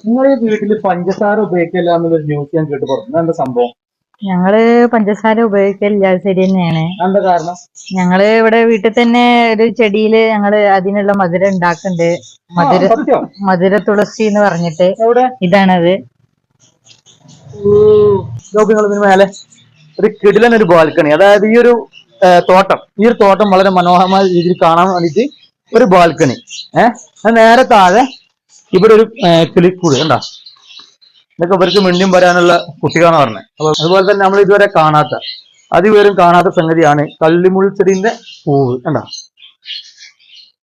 നിങ്ങൾ ഈ വീട്ടിൽ പഞ്ചസാര ഉപയോഗിക്കില്ല എന്നൊരു ന്യൂസ് ഞാൻ കേട്ട് പറഞ്ഞു എന്താ സംഭവം? ഞങ്ങൾ പഞ്ചസാര ഉപയോഗിക്കലില്ല അത് ശരി തന്നെയാണ്. എന്താ കാരണം? ഞങ്ങൾ ഇവിടെ വീട്ടിൽ തന്നെ ഒരു ചെടിയിൽ ഞങ്ങൾ അതിനുള്ള മധുരം ഉണ്ടാക്കുന്നുണ്ട്. മധുര സത്യം? മധുര തുളസി എന്ന് പറഞ്ഞിട്ട്. എവിടെ? ഇതാണത്. നിങ്ങൾ ഇതിന് മേലെ ഒരു കിടിലൻ ഒരു ബാൽക്കണി അതായത് ഈ ഒരു ആ, തോട്ടം. ഈ ഒരു തോട്ടം വളരെ മനോഹരമായ രീതിയിൽ കാണാൻ വേണ്ടിയിട്ട് ഒരു ബാൽക്കണി. ഏഹ് നേരെ താഴെ ഇവിടെ ഒരു ക്ലിക്ക് കൂടി കണ്ടോ? ഇതൊക്കെ ഇവർക്ക് മിണ്ടും വരാനുള്ള കുട്ടികളാണ് പറഞ്ഞത് അപ്പൊ അതുപോലെ തന്നെ നമ്മൾ ഇതുവരെ കാണാത്ത അതിവരും കാണാത്ത സംഗതിയാണ് കള്ളിമുൾ ചെടിന്റെ പൂവ് കണ്ടോ?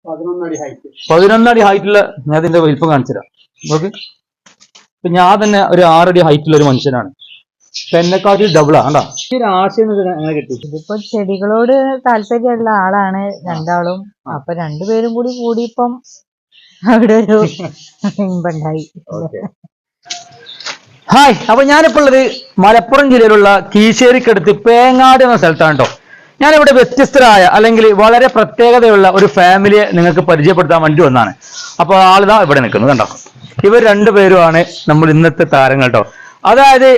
പതിനൊന്നടി ഹൈറ്റ് പതിനൊന്നടി ഹൈറ്റുള്ള ഞാൻ ഇതിന്റെ വലിപ്പം കാണിച്ചുതരാം നോക്ക്. ഇപ്പൊ ഞാൻ തന്നെ ഒരു ആറടി ഹൈറ്റുള്ള ഒരു മനുഷ്യനാണ്. ഇപ്പൊ എന്നെക്കാട്ടിൽ ഡബിളാ കണ്ടാ? ഈ ഒരു ആശയം ഇത് എങ്ങനെ കിട്ടി? ഇതിപ്പോ ചെടികളോട് താല്പര്യമുള്ള ആളാണ് രണ്ടാളും. അപ്പൊ രണ്ടുപേരും കൂടി കൂടിയപ്പം അവിടെ ഒരു ഇമ്പുണ്ടായി ഹായ് അപ്പൊ ഞാനിപ്പോ ഉള്ളത് മലപ്പുറം ജില്ലയിലുള്ള കീശേരിക്കടുത്ത് പേങ്ങാട് എന്ന സ്ഥലത്താണ് കേട്ടോ ഞാനിവിടെ വ്യത്യസ്തരായ അല്ലെങ്കിൽ വളരെ പ്രത്യേകതയുള്ള ഒരു ഫാമിലിയെ നിങ്ങൾക്ക് പരിചയപ്പെടുത്താൻ വേണ്ടി വന്നാണ് അപ്പൊ ആളിതാ ഇവിടെ നിൽക്കുന്നത് കണ്ടോ? ഇവർ രണ്ടുപേരുമാണ് നമ്മൾ ഇന്നത്തെ താരങ്ങൾ കേട്ടോ അതായത്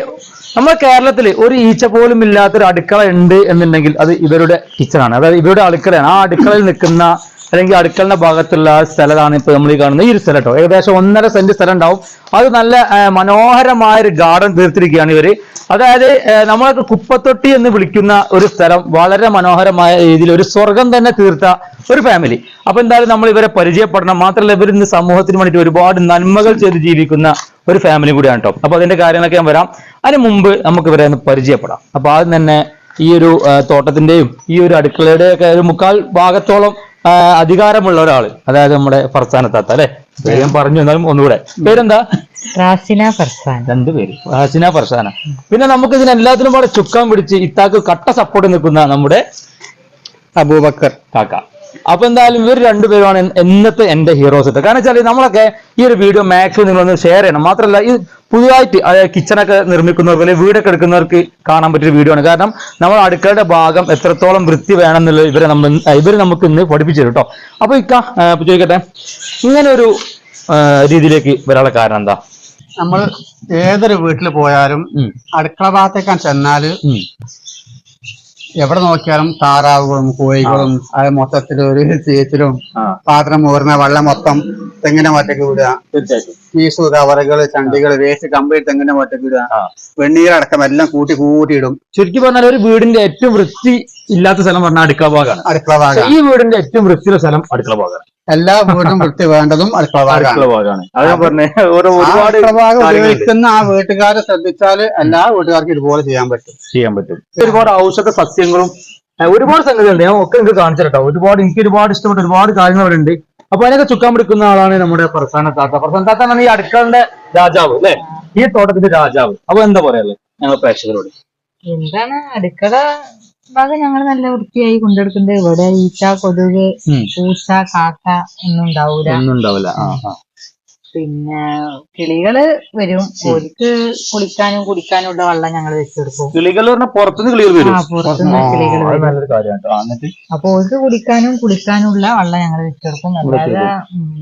നമ്മൾ കേരളത്തിൽ ഒരു ഈച്ച പോലും ഇല്ലാത്തൊരു അടുക്കള ഉണ്ട് എന്നുണ്ടെങ്കിൽ അത് ഇവരുടെ കിച്ചണാണ് അതായത് ഇവരുടെ അടുക്കളയാണ്. ആ അടുക്കളയിൽ നിൽക്കുന്ന അല്ലെങ്കിൽ അടുക്കളയുടെ ഭാഗത്തുള്ള സ്ഥലമാണ് ഇപ്പൊ നമ്മൾ ഈ കാണുന്നത് ഈ ഒരു സ്ഥലം കേട്ടോ ഏകദേശം ഒന്നര സെന്റ് സ്ഥലം ഉണ്ടാവും. അത് നല്ല മനോഹരമായ ഒരു ഗാർഡൻ തീർത്തിരിക്കുകയാണ് ഇവർ. അതായത് നമ്മളൊക്കെ കുപ്പത്തൊട്ടി എന്ന് വിളിക്കുന്ന ഒരു സ്ഥലം വളരെ മനോഹരമായ രീതിയിൽ ഒരു സ്വർഗം തന്നെ തീർത്ത ഒരു ഫാമിലി അപ്പൊ എന്തായാലും നമ്മൾ ഇവരെ പരിചയപ്പെടണം. മാത്രമല്ല ഇവർ ഇന്ന് സമൂഹത്തിന് വേണ്ടിയിട്ട് ഒരുപാട് നന്മകൾ ചെയ്ത് ജീവിക്കുന്ന ഒരു ഫാമിലി കൂടിയാണ് കേട്ടോ അപ്പൊ അതിന്റെ കാര്യങ്ങളൊക്കെ ഞാൻ വരാം. അതിന് മുമ്പ് നമുക്ക് ഇവരെ ഒന്ന് പരിചയപ്പെടാം. അപ്പൊ ആദ്യം തന്നെ ഈ ഒരു തോട്ടത്തിന്റെയും ഈ ഒരു അടുക്കളയുടെ ഒക്കെ ഒരു മുക്കാൽ ഭാഗത്തോളം അധികാരമുള്ള ഒരാൾ. അതായത് നമ്മുടെ ഫർസാനത്താത്ത അല്ലെ? പേര് ഞാൻ പറഞ്ഞു എന്നാലും ഒന്നുകൂടെ. പേരെന്താ? റാസിന ഫർസാൻ രണ്ടുപേര് റാസിന ഫർസാന. പിന്നെ നമുക്ക് ഇതിന് എല്ലാത്തിനും കൂടെ ചുക്കാൻ പിടിച്ച് ഇത്താക്ക് കട്ട സപ്പോർട്ട് നിൽക്കുന്ന നമ്മുടെ അബൂബക്കർ. കാക്ക. അപ്പൊ എന്തായാലും ഇവർ രണ്ടുപേരുമാണ് എന്നത്തെ എന്റെ ഹീറോസ് കാരണം വെച്ചാൽ നമ്മളൊക്കെ ഈ ഒരു വീഡിയോ മാക്സിമം നിങ്ങളൊന്ന് ഷെയർ ചെയ്യണം. മാത്രമല്ല ഈ പുതുതായിട്ട് അതായത് കിച്ചണൊക്കെ നിർമ്മിക്കുന്നവർക്ക് അല്ലെങ്കിൽ വീടൊക്കെ എടുക്കുന്നവർക്ക് കാണാൻ പറ്റിയ വീഡിയോ ആണ്. കാരണം നമ്മൾ അടുക്കളയുടെ ഭാഗം എത്രത്തോളം വൃത്തി വേണം എന്നുള്ള ഇവരെ നമ്മൾ ഇവർ നമുക്ക് ഇന്ന് പഠിപ്പിച്ചു കേട്ടോ അപ്പൊ ഇക്ക ചോദിക്കട്ടെ? ഇങ്ങനെ ഒരു രീതിയിലേക്ക് വരാനുള്ള കാരണം എന്താ? നമ്മൾ ഏതൊരു വീട്ടിൽ പോയാലും അടുക്കള ഭാഗത്തേക്കാൻ ചെന്നാൽ. എവിടെ നോക്കിയാലും താറാവുകളും കോഴികളും അത് മൊത്തത്തിൽ ഒരു ചേച്ചിലും പാത്രം മൂറുന്ന വെള്ളം മൊത്തം തെങ്ങിന്റെ മറ്റേക്ക് വിടുക. പീസു കവറുകൾ ചണ്ടികൾ വേസ്റ്റ് കമ്പിളി തെങ്ങിന്റെ മറ്റേക്ക് വിടുക. വെണ്ണീരടക്കം എല്ലാം കൂട്ടി കൂട്ടിയിടും ചുരുക്കി പറഞ്ഞാൽ ഒരു വീടിന്റെ ഏറ്റവും വൃത്തി ഇല്ലാത്ത സ്ഥലം പറഞ്ഞാൽ അടുക്കള ഭാഗമാണ് അടുക്കള ഭാഗം ഈ വീടിന്റെ ഏറ്റവും വൃത്തിയുള്ള സ്ഥലം അടുക്കള ഭാഗമാണ് എല്ലാ വീടും വൃത്തി വേണ്ടതും അടുക്കളഭാഗമാണ് ആ ഉപയോഗിക്കുന്ന വീട്ടുകാരെ ശ്രദ്ധിച്ചാൽ എല്ലാ വീട്ടുകാർക്കും ഇതുപോലെ ചെയ്യാൻ പറ്റും. ചെയ്യാൻ പറ്റും. ഒരുപാട് ഔഷധ സസ്യങ്ങളും ഒരുപാട് സംഗതികളുണ്ട്. ഞാൻ ഒക്കെ നിങ്ങൾക്ക് കാണിച്ചു കേട്ടോ ഒരുപാട് എനിക്ക് ഒരുപാട് ഇഷ്ടപ്പെട്ട ഒരുപാട് കാര്യങ്ങൾ അവിടെ ഉണ്ട് അപ്പൊ അതിനൊക്കെ ചുക്കാൻ പിടിക്കുന്ന ആളാണ് നമ്മുടെ പ്രസാന താത്ത. പ്രസാന താത്ത ഈ അടുക്കളന്റെ രാജാവ് അല്ലെ? ഈ തോട്ടത്തിന്റെ രാജാവ്. അപ്പൊ എന്താ പറയാ ഞങ്ങൾ പ്രേക്ഷകരോട്. എന്താണ് അടുക്കള ഭാഗം ഞങ്ങൾ നല്ല വൃത്തിയായി കൊണ്ടെടുക്കുന്നത് ഇവിടെ ഈച്ച കൊതുക്. പൂച്ച കാക്ക ഒന്നും ഉണ്ടാവൂല. ഒന്നും ഉണ്ടാവില്ല പിന്നെ കിളികൾ വരും. ഓർക്ക് കുളിക്കാനും കുടിക്കാനും ഉള്ള വെള്ളം ഞങ്ങൾ വെച്ചെടുക്കും. കിളികൾ പറഞ്ഞാൽ പുറത്തുനിന്ന് കിളികൾ വരും. ആ പുറത്തുനിന്ന് കിളികൾ വരും. നല്ലൊരു കാര്യമാണ്. എന്നിട്ട് അപ്പൊ ഓർക്ക് കുടിക്കാനും കുളിക്കാനുള്ള വെള്ളം ഞങ്ങൾ വെച്ചെടുക്കും. അല്ലാതെ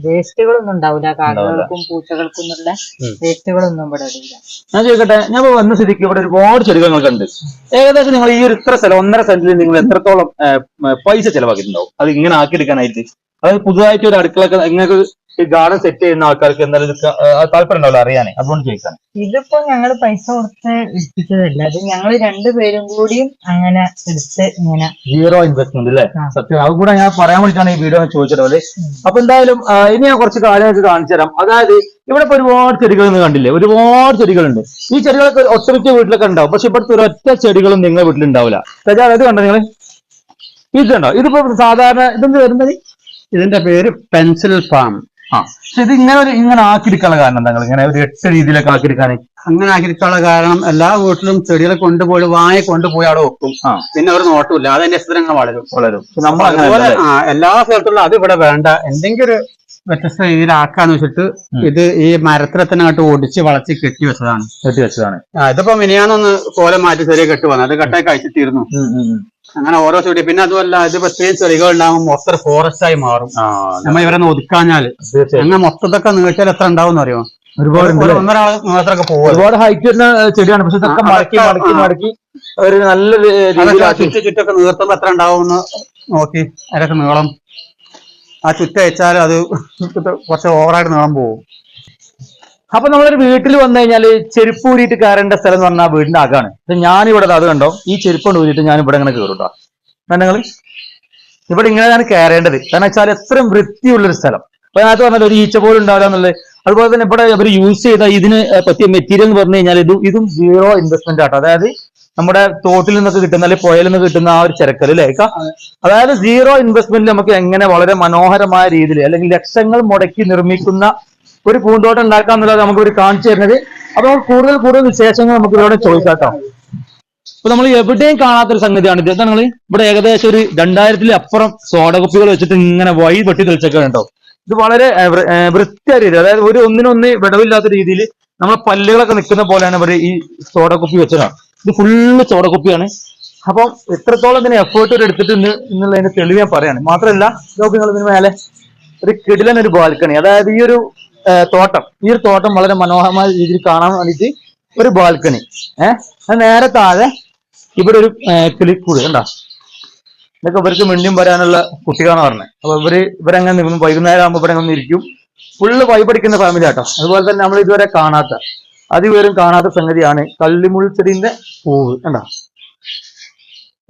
വേസ്റ്റുകളൊന്നും ഉണ്ടാവില്ല കാക്കകൾക്കും പൂച്ചകൾക്കും ഉള്ള ഉം. വേസ്റ്റുകളൊന്നും ഇവിടെ ഇടില്ല ഞാൻ ചോദിക്കട്ടെ ഞാൻ ഇപ്പൊ വന്ന സ്ഥിതിക്ക് ഇവിടെ ഒരുപാട് ചെടികൾ നിങ്ങൾക്ക് ഉണ്ട് ഏകദേശം നിങ്ങൾ ഈ ഒരു ഇത്ര സ്ഥലം ഒന്നര സെന്റിൽ നിങ്ങൾ എത്രത്തോളം പൈസ ചെലവാക്കിയിട്ടുണ്ടാവും? അത് ഇങ്ങനെ ആക്കിയെടുക്കാനായിട്ട്. അതായത് പുതുതായിട്ട് ഒരു അടുക്കളൊക്കെ നിങ്ങൾക്ക് ഈ ഗാർഡൻ സെറ്റ് ചെയ്യുന്ന ആൾക്കാർക്ക് എന്തായാലും താല്പര്യം ഉണ്ടാവില്ല അറിയാനേ. അതുകൊണ്ട് ചോദിക്കാൻ ഇതിപ്പോ ഞങ്ങൾ പൈസ കൊടുത്ത് എടുപ്പിച്ചതല്ല അത് ഞങ്ങൾ രണ്ടുപേരും കൂടിയും അങ്ങനെ എടുത്ത് ഇങ്ങനെ സീറോ ഇൻവെസ്റ്റ്മെന്റ് അല്ലേ സത്യം. അത് കൂടെ ഞാൻ പറയാൻ വേണ്ടിയിട്ടാണ് ഈ വീഡിയോ ചോദിച്ചത് അല്ലേ അപ്പൊ എന്തായാലും ഇനി ഞാൻ കുറച്ച് കാര്യങ്ങൾക്ക് കാണിച്ചു തരാം. അതായത് ഇവിടെ ഇപ്പൊ ഒരുപാട് ചെടികൾ നിങ്ങൾ കണ്ടില്ലേ? ഒരുപാട് ചെടികളുണ്ട്. ഈ ചെടികളൊക്കെ ഒറ്റമിക്ക വീട്ടിലൊക്കെ ഉണ്ടാവും. പക്ഷെ ഇവിടുത്തെ ഒരൊറ്റ ചെടികളും നിങ്ങളുടെ വീട്ടിലുണ്ടാവില്ല. ഇത് കണ്ടോ നിങ്ങൾ? ഇതുണ്ടോ കണ്ടോ? ഇതിപ്പോ സാധാരണ ഇതെന്ത് വരുന്നത്? ഇതിന്റെ പേര് പെൻസിൽ ഫാം. ആ. പക്ഷെ ഇത് ഇങ്ങനെ ഒരു ഇങ്ങനെ ആക്കിയെടുക്കാനുള്ള കാരണം എന്താ ഇങ്ങനെ ഒരു എട്ട് രീതിയിലൊക്കെ ആക്കിയെടുക്കാൻ? അങ്ങനെ ആക്കിയിട്ടുള്ള കാരണം എല്ലാ വീട്ടിലും ചെടികളെ കൊണ്ടുപോയി വായ കൊണ്ടുപോയി അവിടെ വെക്കും. പിന്നെ ഒരു നോട്ടമില്ല അത് അതിന്റെ സ്ഥലങ്ങൾ വളരും. വളരും. നമ്മൾ അതുപോലെ എല്ലാ സ്ഥലത്തുള്ള അത് ഇവിടെ വേണ്ട. എന്തെങ്കിലും ഒരു വ്യത്യസ്ത രീതിയിലാക്കാന്ന് വെച്ചിട്ട് ഇത് ഈ മരത്തിലെ തന്നെ അങ്ങോട്ട് ഒടിച്ച് വളച്ച് കെട്ടി വെച്ചതാണ്. കെട്ടി വെച്ചതാണ്. ഇതിപ്പോ മിനിയാന്നൊന്ന് കോലം മാറ്റി ചെറിയ കെട്ട് വന്നു. അത് കെട്ടായി കഴിച്ചിട്ടിരുന്നു. അങ്ങനെ ഓരോ ചെടി. പിന്നെ അതുമല്ല ഇത് ഇത്രയും ചെടികൾ ഉണ്ടാകുമ്പോൾ മൊത്തം ഫോറസ്റ്റ് ആയി മാറും. നമ്മൾ ഇവരെ ഒതുക്കാഞ്ഞാൽ. അങ്ങനെ മൊത്തത്തൊക്കെ നീട്ടിയാൽ എത്ര ഉണ്ടാവും അറിയോ? ഒരുപാട് അല്ലേ? മാത്രമൊക്കെ പോകും ഒരുപാട് ഹൈറ്റ് വരുന്ന ചെടിയാണ്. പക്ഷെ ഇതൊക്കെ മടക്കി മടക്കി മടക്കി ഒരു നല്ല രീതിയിലാക്കി. ചുറ്റൊക്കെ നീർത്തുമ്പോ എത്ര ഉണ്ടാവും നോക്കി. അതിലൊക്കെ നീളം. ആ ചുറ്റയച്ചാൽ അത് കുറച്ച് ഓവറായിട്ട് നീളം പോകും അപ്പൊ നമ്മളൊരു വീട്ടിൽ വന്നു കഴിഞ്ഞാൽ ചെരുപ്പ് ഊരിയിട്ട് കയറേണ്ട സ്ഥലം എന്ന് പറഞ്ഞാൽ വീടിന്റെ അകമാണ്. ഞാനിവിടെ അത് കണ്ടോ? ഈ ചെരുപ്പ് കൊണ്ട് ഊരിയിട്ട് ഞാൻ ഇവിടെ ഇങ്ങനെ കയറും കേട്ടോ ഇവിടെ ഇങ്ങനെയാണ് കയറേണ്ടത്. കാരണം വെച്ചാൽ എത്രയും വൃത്തിയുള്ളൊരു സ്ഥലം. അപ്പൊ അതിനകത്ത് പറഞ്ഞാൽ ഒരു ഈച്ച പോലും ഉണ്ടാവില്ല അതുപോലെ തന്നെ ഇവിടെ അവർ യൂസ് ചെയ്ത ഇതിന് പറ്റിയ മെറ്റീരിയൽ എന്ന് പറഞ്ഞു കഴിഞ്ഞാൽ ഇത് ഇതും സീറോ ഇൻവെസ്റ്റ്മെന്റ് ആട്ടോ. അതായത് നമ്മുടെ തോട്ടിൽ നിന്നൊക്കെ കിട്ടുന്ന അല്ലെങ്കിൽ പുഴയിൽ നിന്ന് കിട്ടുന്ന ആ ഒരു ചരക്കൽ അല്ലേ? അതായത് സീറോ ഇൻവെസ്റ്റ്മെന്റിൽ നമുക്ക് എങ്ങനെ വളരെ മനോഹരമായ രീതിയിൽ അല്ലെങ്കിൽ ലക്ഷങ്ങൾ മുടക്കി നിർമ്മിക്കുന്ന ഒരു പൂന്തോട്ടം ഉണ്ടാക്കുക എന്നുള്ളത് നമുക്ക് ഒരു കാണിച്ചു തരുന്നത്. അപ്പൊ കൂടുതൽ കൂടുതൽ വിശേഷങ്ങൾ നമുക്ക് ഇവിടെ ചോദിക്കാട്ടോ. അപ്പൊ നമ്മൾ എവിടെയും കാണാത്തൊരു സംഗതിയാണ് ഇത്. നിങ്ങൾ ഇവിടെ ഏകദേശം ഒരു രണ്ടായിരത്തിൽ അപ്പുറം സോഡ കുപ്പികൾ വെച്ചിട്ട് ഇങ്ങനെ വഴി വെട്ടി തെളിച്ചൊക്കെ ഉണ്ടോ ഇത് വളരെ വൃത്തിയായ രീതി അതായത് ഒരു ഒന്നിനൊന്ന് വിടവില്ലാത്ത രീതിയിൽ നമ്മളെ പല്ലുകളൊക്കെ നിൽക്കുന്ന പോലെയാണ് ഇവർ ഈ സോഡ കുപ്പി വെച്ചതാണ്. ഇത് ഫുള്ള് സോഡ കുപ്പിയാണ് അപ്പം എത്രത്തോളം ഇതിന് എഫേർട്ട് ഒരു എടുത്തിട്ടുണ്ട് എന്നുള്ളതിന്റെ തെളിവ് ഞാൻ പറയാണ്. മാത്രമല്ല നോക്കി നിങ്ങൾ ഇതിന് മേലെ ഒരു കിടിലൻ ഒരു ബാൽക്കണി അതായത് ഈ ഒരു തോട്ടം. ഈ ഒരു തോട്ടം വളരെ മനോഹരമായ രീതിയിൽ കാണാൻ വേണ്ടിയിട്ട് ഒരു ബാൽക്കണി. ഏഹ് നേരെ താഴെ ഇവിടെ ഒരു കിളിക്കൂട് കണ്ടോ? ഇതൊക്കെ ഇവർക്ക് മിണ്ടിയും വരാനുള്ള കുട്ടികളാണ് പറഞ്ഞത് അപ്പൊ ഇവർ ഇവരങ്ങനെ നിൽക്കുന്നു വൈകുന്നേരം ആകുമ്പോൾ ഇവരങ്ങനെ ഇരിക്കും. ഫുള്ള് വൈപടിക്കുന്ന ഫാമിലി ആട്ടോ. അതുപോലെ തന്നെ നമ്മൾ ഇതുവരെ കാണാത്ത അതിവേറും കാണാത്ത സംഗതിയാണ് കള്ളിമുൾച്ചെടിന്റെ പൂവ് കണ്ടോ?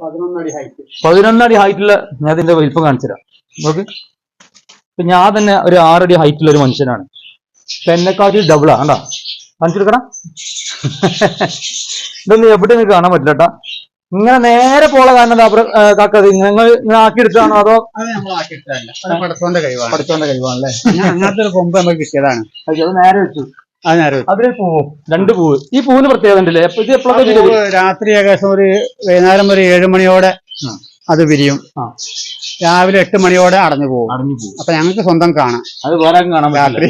പതിനൊന്നടി ഹൈറ്റ് പതിനൊന്നടി ഹൈറ്റുള്ള ഞാൻ ഇതിന്റെ വലിപ്പം കാണിച്ചുതരാം. നോക്ക്. ഞാൻ തന്നെ ഒരു ആറടി ഹൈറ്റുള്ള ഒരു മനുഷ്യനാണ്. ഇപ്പൊ എന്നെക്കാട്ടിൽ ഡബിളാ കണ്ടാ? കാണിച്ചെടുക്കണം ഇതൊന്നും എവിടെ നിങ്ങൾക്ക് കാണാൻ പറ്റില്ല കേട്ടാ. ഇങ്ങനെ നേരെ പോള കാരണം എന്താ പ്ര- കാക്ക ഇത് നിങ്ങൾ ഇങ്ങനെ ആക്കിയെടുത്താണോ അതോ? പടത്തോന്റെ കഴിവാണ് പഠിച്ചോന്റെ കഴിവാണല്ലേ അങ്ങനെ- അങ്ങനത്തെ ഒരു കൊമ്പ് നമുക്ക് കിട്ടിയതാണ്. അത് നേരെ വെച്ചു. അത് ഞാൻ അതിലൊരു പൂവ് രണ്ട് പൂവ്. ഈ പൂവിന് പ്രത്യേകത ഉണ്ടല്ലേ? ഇത് എപ്പോഴൊക്കെ രാത്രി ഏകദേശം ഒരു വൈകുന്നേരം ഒരു ഏഴ് മണിയോടെ. അത് വിരിയും. രാവിലെ എട്ട് മണിയോടെ അടഞ്ഞു പോകും. അടഞ്ഞു പോകും. അപ്പൊ ഞങ്ങൾക്ക് സ്വന്തം കാണാം. അത് വേറെ കാണാൻ പറ്റില്ല. രാത്രി.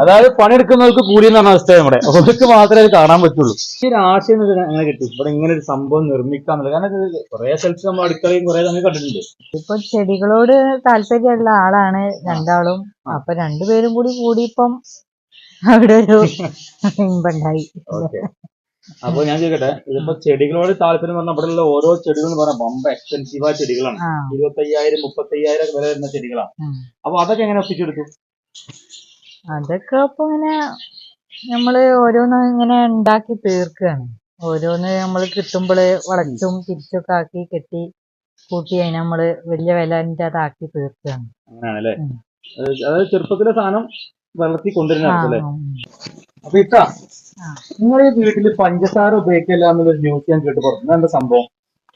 അതായത് പണിയെടുക്കുന്നവർക്ക് കൂടി എന്ന് പറഞ്ഞ അവസ്ഥ നമ്മുടെ അവർക്ക് മാത്രമേ അത് കാണാൻ പറ്റുള്ളൂ. ഈ ഒരു ആശയം അങ്ങനെ എങ്ങനെ കിട്ടി. ഇവിടെ ഇങ്ങനെ ഒരു സംഭവം നിർമ്മിക്കാന്നുള്ളത് കാരണം കുറെ സ്ഥലത്ത് നമ്മൾ അടുക്കളയും കുറെ നമ്മൾ കണ്ടിട്ടുണ്ട്. ഇപ്പൊ ചെടികളോട് താല്പര്യമുള്ള ആളാണ് രണ്ടാളും. അപ്പൊ രണ്ടുപേരും കൂടി കൂടിയപ്പം അവിടെ ഒരു ഇമ്പുണ്ടായി. ഓക്കെ. അപ്പൊ ഞാൻ ചോദിക്കട്ടെ ഇതിപ്പോ ചെടികളോട് താല്പര്യം പറഞ്ഞാൽ ഇവിടെയുള്ള ഓരോ ചെടികൾ എന്ന് പറഞ്ഞാൽ ബമ്പ എക്സ്പെൻസീവ് ആയ ചെടികളാണ്. ഇരുപത്തി അയ്യായിരം മുപ്പത്തി അയ്യായിരം വില വരുന്ന ചെടികളാണ്. അപ്പൊ അതൊക്കെ എങ്ങനെ ഒപ്പിച്ചെടുത്തു? അതൊക്കെ അപ്പൊ ഇങ്ങനെ നമ്മൾ ഓരോന്ന് ഇങ്ങനെ ഉണ്ടാക്കി തീർക്കുകയാണ് ഓരോന്ന് നമ്മൾ കിട്ടുമ്പോൾ വളച്ചും തിരിച്ചൊക്കെ ആക്കി കെട്ടി കൂട്ടി അതിനെ നമ്മൾ വലിയ വിലന്റെ അതാക്കി തീർക്കുകയാണ്. അതായത് ചെറുപ്പത്തിലെ സാധനം വളർത്തി കൊണ്ടുവരുന്ന. അപ്പൊ ഇട്ടാ നിങ്ങളെ വീട്ടിൽ പഞ്ചസാര ഉപയോഗിക്കില്ല എന്നുള്ളൊരു ന്യൂസ് ഞാൻ കേട്ട് പറഞ്ഞു. എന്താ സംഭവം?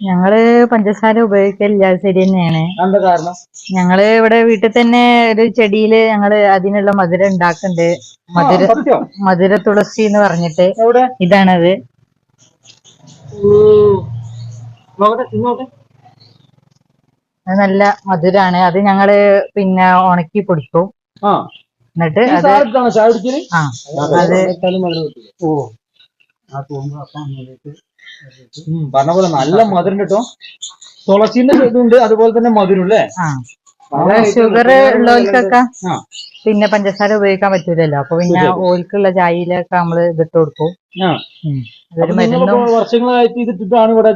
ഞങ്ങൾ പഞ്ചസാര ഉപയോഗിക്കില്ല ശരി തന്നെയാണ്. എന്താ കാരണം? ഞങ്ങൾ ഇവിടെ വീട്ടിൽ തന്നെ ഒരു ചെടിയിൽ ഞങ്ങൾ അതിനുള്ള മധുരം ഉണ്ടാക്കുന്നുണ്ട്. മധുര മധുര തുളസി എന്ന് പറഞ്ഞിട്ട്. ഇതാണത്. നല്ല മധുരാണ്. അത് ഞങ്ങൾ പിന്നെ ഉണക്കി പൊടിക്കും. എന്നിട്ട് അത് ആ അത് പറഞ്ഞ പോലെ നല്ല മധുരം കേട്ടോ. തുളസിന്റെ ഇതുണ്ട് അതുപോലെ തന്നെ മധുരം അല്ലേ? ആ. ഷുഗർ ഉള്ളവർക്കൊക്കെ. പിന്നെ പഞ്ചസാര ഉപയോഗിക്കാൻ പറ്റൂലല്ലോ. അപ്പൊ പിന്നെ. ഓൽക്കുള്ള ചായയിലൊക്കെ നമ്മൾ ഇതിട്ട് കൊടുക്കും. അതൊരു മരുന്നും വർഷങ്ങളായിട്ട് ഇതിട്ടിട്ടാണ് ഇവിടെ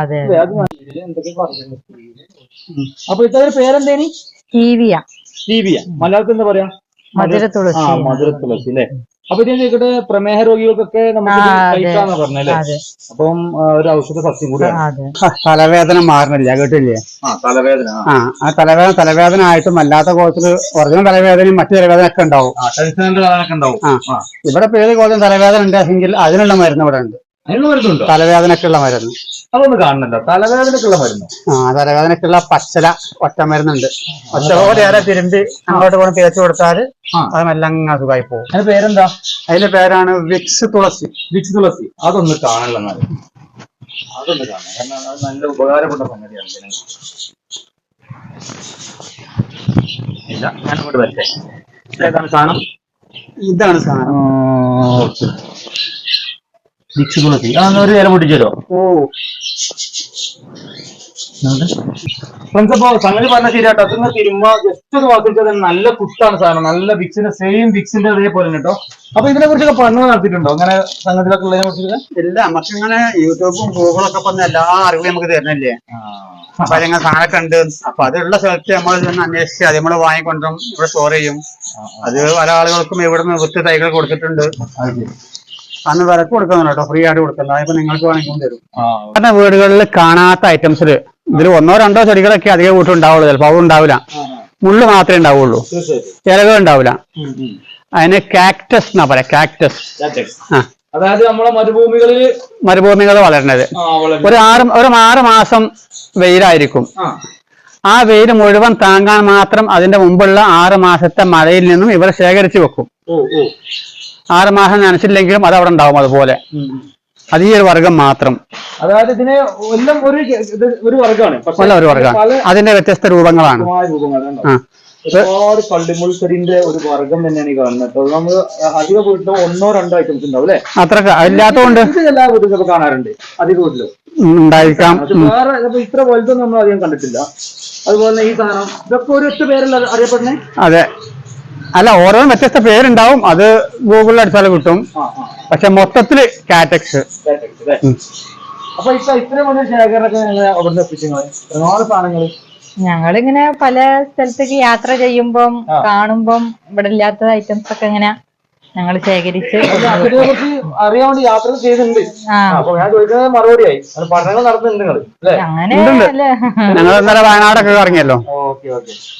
അതെ. അപ്പൊ ഇത്ര പേരെന്തേനി? ടീവിയ ടീവിയ മലയാളത്തിൽ എന്താ പറയാ? മധുര ആ തുളസി മധുര തുളസി അല്ലെ? അപ്പൊ ഞാൻ ചോദിക്കട്ടെ പ്രമേഹ രോഗികൾക്കൊക്കെ നമുക്ക് ആ. കഴിക്കാന്നാ പറഞ്ഞല്ലേ അപ്പം ഒരു ഔഷധ സസ്യം കൂടിയാണ്. തലവേദന മാറണില്ല കേട്ടില്ലേ? ആ തലവേദന ആ. ആ തലവേദന തലവേദന ആയിട്ടും അല്ലാത്ത കോലത്തിൽ ഒറിജിനൽ തലവേദനയും മറ്റു തലവേദന ഒക്കെ ഉണ്ടാവും. ആ ആ. ആ. ഇവിടെ പേര് കോലം തലവേദന ഉണ്ടെങ്കിൽ അതിനുള്ള മരുന്ന് ഇവിടെ ഉണ്ട്. അതിനുള്ള മരുന്നുണ്ടോ തലവേദനക്കുള്ള മരുന്ന്. അതൊന്ന് കാണണല്ലോ തലവേദനക്കുള്ള മരുന്ന്? ആ തലവേദനക്കുള്ള പച്ചല ഒറ്റ മരുന്നുണ്ട്. ഒറ്റ പോലെ ഏറെ തിരുമ്പി അങ്ങോട്ട് കൊണ്ട് തേച്ച് കൊടുത്താൽ അതെല്ലാം അത് മെല്ലങ്ങ സുഖമായി പോകും. അതിന്റെ പേരെന്താ? അതിന്റെ പേരാണ് വിക്സ് തുളസി. വിക്സ് തുളസി. അതൊന്ന് കാണല്ലോ എന്നാൽ. അതൊന്ന് കാണാം കാരണം അത് നല്ല ഉപകാരപ്പെട്ട സംഗതിയാണ് ഇല്ല ഞാൻ ഇതാണ് വരട്ടെ. ഏതാണ് സാധനം? ഇതാണ് സാധനം. വിക്സ് തുളസി അതൊന്ന് ഒരു നേരം പൊട്ടിച്ചോ ഫ്രണ്ട്സ് അപ്പോ സംഗതി പറഞ്ഞ ശരിയാട്ടോ. അതിന് തിരുമ്മ ജസ്റ്റ് ഒരു വാക്കിച്ചത് നല്ല കുട്ടാണ് സാധനം. നല്ല വിക്സിന്റെ സെയിം വിക്സിന്റെ അതേപോലെ കേട്ടോ. അപ്പൊ ഇതിനെ കുറിച്ചൊക്കെ പഠനം നടത്തിയിട്ടുണ്ടോ? അങ്ങനെ സംഗതികളൊക്കെ ഉള്ളതിനെ കുറിച്ചൊക്കെ? ഇല്ല നമുക്കിങ്ങനെ യൂട്യൂബും ഗൂഗിളൊക്കെ പറഞ്ഞ എല്ലാ അറിവും നമുക്ക് തരുന്നില്ലേ? അപ്പൊ അതിങ്ങനെ സാധനമൊക്കെ ഉണ്ട്. അപ്പൊ അതുള്ള സ്ഥലത്ത് നമ്മൾ ഇതൊന്ന് അന്വേഷിച്ച് അത് നമ്മൾ വാങ്ങിക്കൊണ്ടും ഇവിടെ സ്റ്റോർ ചെയ്യും. അത് പല ആളുകൾക്കും ഇവിടെ നിന്ന് വിത്ത് തൈകൾ കൊടുത്തിട്ടുണ്ട്. അന്ന് വിലക്ക് കൊടുക്കുന്നുണ്ട് കേട്ടോ ഫ്രീ ആയിട്ട് കൊടുക്കുന്നത് അതിപ്പോ നിങ്ങൾക്ക് വേണമെങ്കിൽ തരും. പിന്നെ വീടുകളിൽ കാണാത്ത ഐറ്റംസിൽ ഇതിൽ ഒന്നോ രണ്ടോ ചെടികളൊക്കെ അധികം വീട്ടിൽ ഉണ്ടാവുള്ളൂ ചിലപ്പോൾ അത് ഉണ്ടാവില്ല. മുള്ളു മാത്രമേ ഉണ്ടാവുള്ളൂ. ഇലകൾ ഉണ്ടാവില്ല. അതിന് കാക്ടസ് എന്നാ പറയാ കാക്ടസ് ആ. അതായത് നമ്മളെ മരുഭൂമികളിൽ മരുഭൂമികൾ വളരണത്. ഒരു ആറ് ഒരു ആറ് മാസം വെയിലായിരിക്കും. ആ. വെയിൽ മുഴുവൻ താങ്ങാൻ മാത്രം അതിന്റെ മുമ്പുള്ള ആറ് മാസത്തെ മഴയിൽ നിന്നും ഇവർ ശേഖരിച്ചു വെക്കും. ആറ് മാസം നനച്ചില്ലെങ്കിലും അത് അവിടെ ഉണ്ടാവും അതുപോലെ. അത് ഈ ഒരു വർഗം മാത്രം. അതായത് ഇതിനെ എല്ലാം ഒരു ഒരു വർഗമാണ്. അല്ല ഒരു വർഗം അതിന്റെ വ്യത്യസ്ത രൂപങ്ങളാണ്. ആ ഒരുപാട് കള്ളിമുൾച്ചെടിന്റെ ഒരു വർഗം തന്നെയാണ് ഈ കാണുന്നത്. നമ്മൾ അധിക വീട്ടിലും ഒന്നോ രണ്ടോ ഐറ്റംസ് ഉണ്ടാവും അല്ലെ? അത്ര ഇല്ലാത്തതുകൊണ്ട് എല്ലാ വീട്ടിലും കാണാറുണ്ട്. അധിക വീട്ടിലും. ഉണ്ടായിരിക്കാം. വേറെ ഇത്ര വലുതൊന്നും നമ്മൾ അധികം കണ്ടിട്ടില്ല. അതുപോലെ ഈ സാധനം ഇതൊക്കെ ഒരു ഒറ്റ പേരല്ല അറിയപ്പെടുന്നേ അതെ. അല്ല ഓരോ വ്യത്യസ്ത പേരുണ്ടാവും. അത് ഗൂഗിളിൽ അടിച്ചാൽ കിട്ടും. പക്ഷെ മൊത്തത്തിൽ കാറ്റക്സ് Perfect, അല്ലേ? അപ്പൊ ഇപ്പൊ ഇത്രയും വലിയ ശേഖരമൊക്കെ നിങ്ങൾ അവിടുന്ന് എത്തിച്ചത് ഒരുപാട് സാധനങ്ങൾ ഞങ്ങളിങ്ങനെ പല സ്ഥലത്തേക്ക് യാത്ര ചെയ്യുമ്പം. കാണുമ്പം ഇവിടെ ഇല്ലാത്ത ഐറ്റംസ് ഒക്കെ ഇങ്ങനെ ഞങ്ങൾ ശേഖരിച്ച് അറിയാൻ വേണ്ടി യാത്ര ചെയ്തിട്ടുണ്ട്. ഞാൻ ചോദിക്കുന്നത് മറുപടിയായി. പഠനങ്ങൾ നടത്തുന്നുണ്ട് ഞങ്ങൾ വയനാടൊക്കെ ഇറങ്ങിയല്ലോ ഓക്കെ ഓക്കെ.